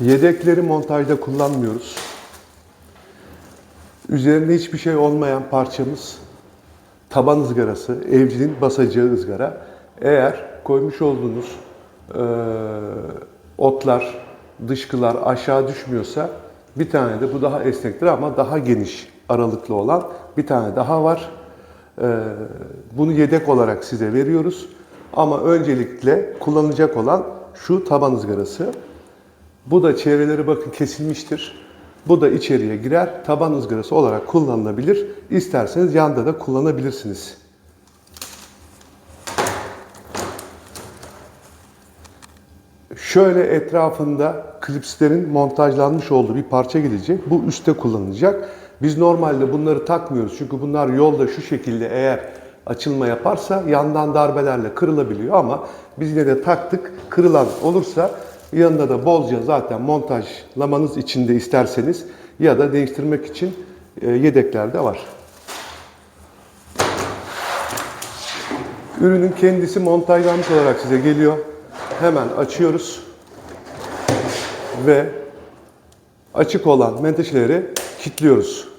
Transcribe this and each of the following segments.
Yedekleri montajda kullanmıyoruz. Üzerinde hiçbir şey olmayan parçamız taban ızgarası, evcinin basacağı ızgara. Eğer koymuş olduğunuz eee, otlar, dışkılar aşağı düşmüyorsa bir tane de bu daha esnektir ama daha geniş aralıklı olan bir tane daha var. Eee, bunu yedek olarak size veriyoruz. Ama öncelikle kullanacak olan şu taban ızgarası. Bu da çevreleri bakın kesilmiştir. Bu da içeriye girer. Taban ızgarası olarak kullanılabilir. İsterseniz yanda da kullanabilirsiniz. Şöyle etrafında klipslerin montajlanmış olduğu bir parça gelecek. Bu üstte kullanılacak. Biz normalde bunları takmıyoruz. Çünkü bunlar yolda şu şekilde eğer açılma yaparsa yandan darbelerle kırılabiliyor ama biz yine de taktık. Kırılan olursa yanında da bolca zaten montajlamanız için de isterseniz ya da değiştirmek için e, yedekler de var. Ürünün kendisi montajlanmış olarak size geliyor. Hemen açıyoruz. Ve açık olan menteşeleri kilitliyoruz.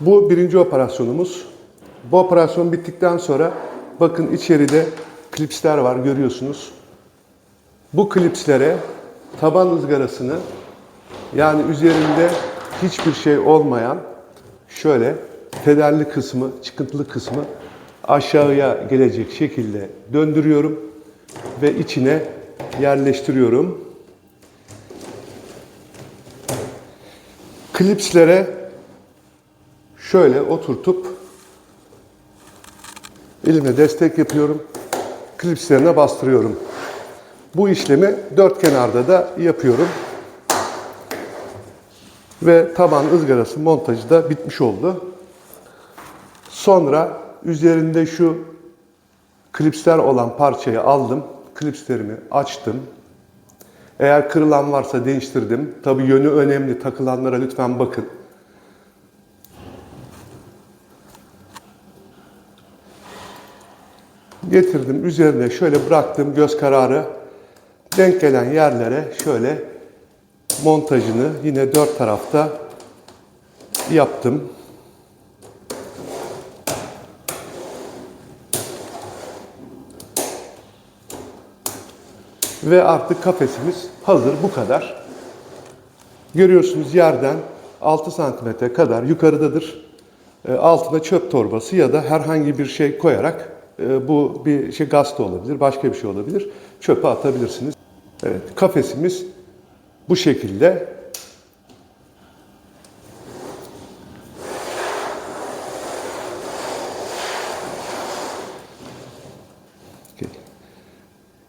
Bu birinci operasyonumuz. Bu operasyon bittikten sonra bakın içeride klipsler var görüyorsunuz. Bu klipslere taban ızgarasını yani üzerinde hiçbir şey olmayan şöyle federli kısmı, çıkıntılı kısmı aşağıya gelecek şekilde döndürüyorum ve içine yerleştiriyorum. Klipslere şöyle oturtup elimle destek yapıyorum. Klipslerine bastırıyorum. Bu işlemi dört kenarda da yapıyorum. Ve taban ızgarası montajı da bitmiş oldu. Sonra üzerinde şu klipsler olan parçayı aldım. Klipslerimi açtım. Eğer kırılan varsa değiştirdim. Tabi yönü önemli. Takılanlara lütfen bakın. Getirdim üzerine şöyle bıraktım göz kararı. Denk gelen yerlere şöyle montajını yine dört tarafta yaptım. Ve artık kafesimiz hazır bu kadar. Görüyorsunuz yerden 6 santimetre kadar yukarıdadır. E, Altına çöp torbası ya da herhangi bir şey koyarak bu bir şey gazete olabilir, başka bir şey olabilir. Çöpe atabilirsiniz. Evet, kafesimiz bu şekilde.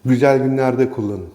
Güzel günlerde kullanın.